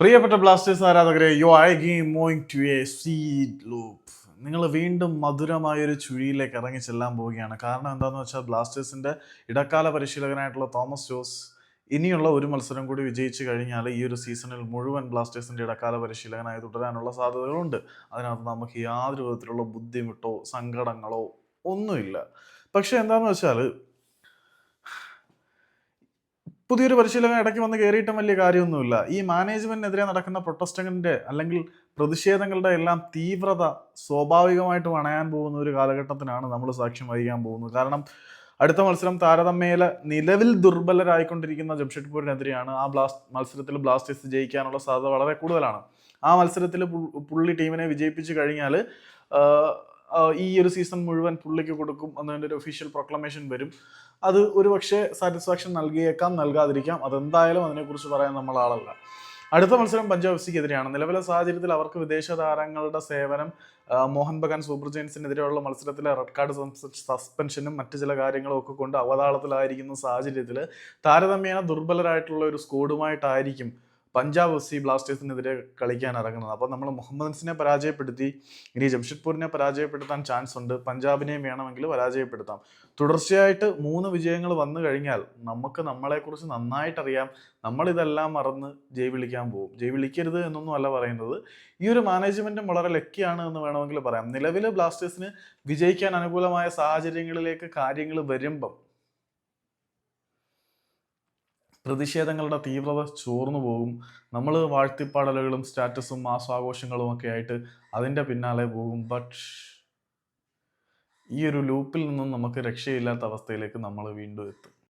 പ്രിയപ്പെട്ട ബ്ലാസ്റ്റേഴ്സ് ആരാധകരെ U I game moving to a seed loop നിങ്ങൾ വീണ്ടും മധുരമായൊരു ചുഴിയിലേക്ക് ഇറങ്ങി ചെല്ലാൻ പോവുകയാണ്. കാരണം എന്താണെന്ന് വെച്ചാൽ ബ്ലാസ്റ്റേഴ്സിന്റെ ഇടക്കാല പരിശീലകനായിട്ടുള്ള തോമസ് ജോസ് ഇനിയുള്ള ഒരു മത്സരം കൂടി വിജയിച്ചു കഴിഞ്ഞാൽ ഈ ഒരു സീസണിൽ മുഴുവൻ ബ്ലാസ്റ്റേഴ്സിന്റെ ഇടക്കാല പരിശീലകനായി തുടരാനുള്ള സാധ്യതകളുണ്ട്. അതിനകത്ത് നമുക്ക് യാതൊരു വിധത്തിലുള്ള ബുദ്ധിമുട്ടോ സങ്കടങ്ങളോ ഒന്നുമില്ല. പക്ഷേ എന്താണെന്ന് വെച്ചാൽ പുതിയൊരു പരിശീലകൻ ഇടയ്ക്ക് വന്ന് കയറിയിട്ടും വലിയ കാര്യമൊന്നുമില്ല. ഈ മാനേജ്മെന്റിനെതിരെ നടക്കുന്ന പ്രൊട്ടസ്റ്റിന്റെ അല്ലെങ്കിൽ പ്രതിഷേധങ്ങളുടെ എല്ലാം തീവ്രത സ്വാഭാവികമായിട്ടും അണയാൻ പോകുന്ന ഒരു കാലഘട്ടത്തിനാണ് നമ്മൾ സാക്ഷ്യം വഹിക്കാൻ പോകുന്നത്. കാരണം അടുത്ത മത്സരം താരതമ്യേല നിലവിൽ ദുർബലരായിക്കൊണ്ടിരിക്കുന്ന ജംഷഡ്പൂരിനെതിരെയാണ് ആ ബ്ലാസ്റ്റ് മത്സരത്തിൽ ബ്ലാസ്റ്റേഴ്സ് ജയിക്കാനുള്ള സാധ്യത വളരെ കൂടുതലാണ്. ആ മത്സരത്തിൽ പുള്ളി ടീമിനെ വിജയിപ്പിച്ചു കഴിഞ്ഞാൽ ഈ ഒരു സീസൺ മുഴുവൻ പുള്ളിക്ക് കൊടുക്കും എന്നതിന്റെ ഒരു ഒഫീഷ്യൽ പ്രൊക്ലമേഷൻ വരും. അത് ഒരു പക്ഷേ സാറ്റിസ്ഫാക്ഷൻ നൽകിയേക്കാം നൽകാതിരിക്കാം. അതെന്തായാലും അതിനെക്കുറിച്ച് പറയാൻ നമ്മൾ ആളല്ല. അടുത്ത മത്സരം പഞ്ചാബ് എഫ്സിക്കെതിരെയാണ് നിലവിലെ സാഹചര്യത്തിൽ അവർക്ക് വിദേശ താരങ്ങളുടെ സേവനം മോഹൻ ബഗാൻ സൂപ്പർ ജയൻസിനെതിരെയുള്ള മത്സരത്തിലെ റെഡ് കാർഡ് സസ്പെൻഷനും മറ്റു ചില കാര്യങ്ങളും ഒക്കെ കൊണ്ട് അവതാളത്തിലായിരിക്കുന്ന സാഹചര്യത്തിൽ താരതമ്യേന ദുർബലരായിട്ടുള്ള ഒരു സ്കോഡുമായിട്ടായിരിക്കും പഞ്ചാബ് എഫ് സി ബ്ലാസ്റ്റേഴ്സിനെതിരെ കളിക്കാൻ ഇറങ്ങുന്നത്. അപ്പോൾ നമ്മൾ മുഹമ്മദൻസിനെ പരാജയപ്പെടുത്തി ഇനി ജംഷഡ്പൂരിനെ പരാജയപ്പെടുത്താൻ ചാൻസ് ഉണ്ട്. പഞ്ചാബിനെയും വേണമെങ്കിൽ പരാജയപ്പെടുത്താം. തുടർച്ചയായിട്ട് മൂന്ന് വിജയങ്ങൾ വന്നു കഴിഞ്ഞാൽ നമുക്ക് നമ്മളെക്കുറിച്ച് നന്നായിട്ടറിയാം. നമ്മളിതെല്ലാം മറന്ന് ജയ് വിളിക്കാൻ പോകും ജയ് വിളിക്കരുത് എന്നൊന്നും അല്ല പറയുന്നത്. ഈ ഒരു മാനേജ്മെന്റും വളരെ ലക്കിയാണ് എന്ന് വേണമെങ്കിൽ പറയാം. നിലവിൽ ബ്ലാസ്റ്റേഴ്സിന് വിജയിക്കാൻ അനുകൂലമായ സാഹചര്യങ്ങളിലേക്ക് കാര്യങ്ങൾ വരുമ്പം പ്രതിഷേധങ്ങളുടെ തീവ്രത ചോർന്നു പോകും. നമ്മൾ വാഴ്ത്തിപ്പാടലുകളും സ്റ്റാറ്റസും മാസാഘോഷങ്ങളും ഒക്കെ ആയിട്ട് അതിന്റെ പിന്നാലെ പോകും. ബട്ട് ഈ ഒരു ലൂപ്പിൽ നിന്നും നമുക്ക് രക്ഷയില്ലാത്ത അവസ്ഥയിലേക്ക് നമ്മൾ വീണ്ടും എത്തും.